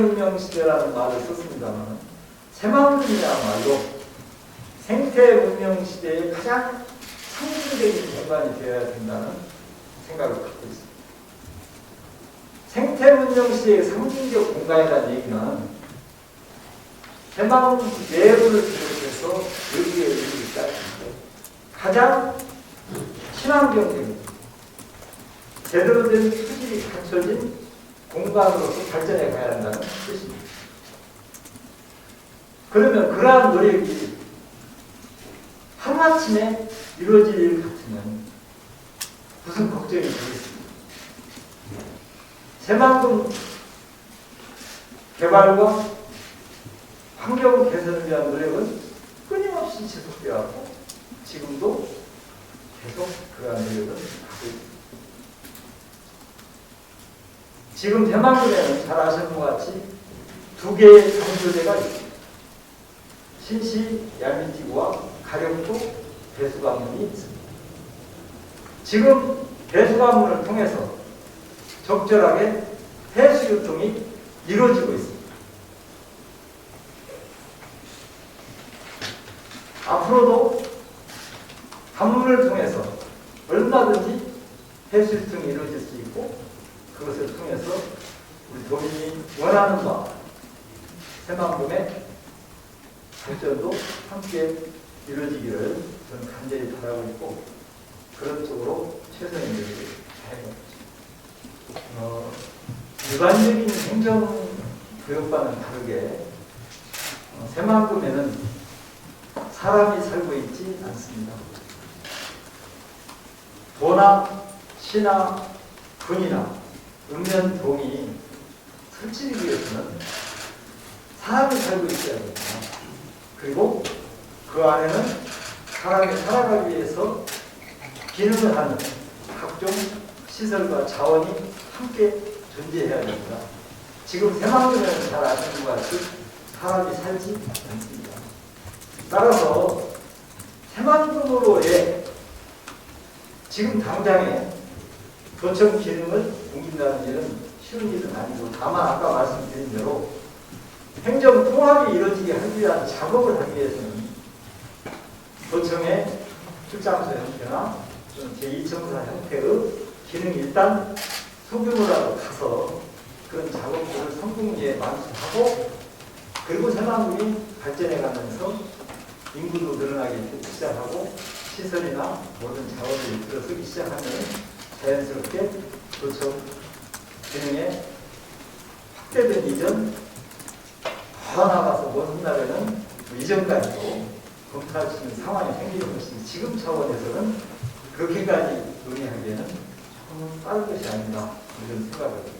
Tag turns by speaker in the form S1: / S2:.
S1: 문명 시대라는 말을 썼습니다만 새만금이야말로 생태 문명 시대의 가장 상징적인 공간이 되어야 된다는 생각을 갖고 있습니다. 생태 문명 시대의 상징적 공간이라는 얘기는 새만금 내부를 비롯해서 여기에 이르기까지 가장 친환경적인 제대로 된 수질이 갖춰진 공간으로서 발전해 가야 한다는 뜻입니다. 그러면 그러한 노력이 하루아침에 이루어질 일 같으면 무슨 걱정이 되겠습니까? 새만금 개발과 환경 개선을 위한 노력은 끊임없이 지속되어 왔고 지금도 계속 그러한 노력을 하고 있습니다. 지금 대만군에는 잘 아시는 것 같이 두 개의 강조제가 있습니다. 신시 야미지구와 가령도 배수관문이 있습니다. 지금 배수관문을 통해서 적절하게 해수 유통이 이루어지고 있습니다. 앞으로도 관문을 통해서 얼마든지 해수 유통이 이루어질 수 있고 그것을 통해서 우리 도민이 원하는 바 새만금의 발전도 함께 이루어지기를 저는 간절히 바라고 있고 그런 쪽으로 최선의 노력을 다해봅니다. 어, 일반적인 행정구역과는 다르게 어, 새만금에는 사람이 살고 있지 않습니다. 도나 시나 군이나 읍면 동이 설치기 위해서는 사람이 살고 있어야 됩니다. 그리고 그 안에는 사람이 살아가기 위해서 기능을 하는 각종 시설과 자원이 함께 존재해야 됩니다. 지금 새만금에는 잘 아시는 것 같이 사람이 살지 않습니다. 따라서 새만금으로의 지금 당장에 도청 기능을 옮긴다는 일은 쉬운 일은 아니고 다만 아까 말씀드린 대로 행정 통합이 이루어지게 하기 위한 작업을 하기 위해서는 도청의 출장소 형태나 제2청사 형태의 기능이 일단 소규모라도 가서 그런 작업들을 성공리에 만수하고 그리고 새만금이 발전해 가면서 인구도 늘어나기 시작하고 시설이나 모든 자원들이 들어서기 시작하면 자연스럽게 도청 기능의 확대된 이전 더 나가서 먼 훗날에는 이전까지도 검토할 수 있는 상황이 생기는 것이 지금 차원에서는 그렇게까지 논의하기에는 조금 빠른 것이 아닌가 이런 생각을.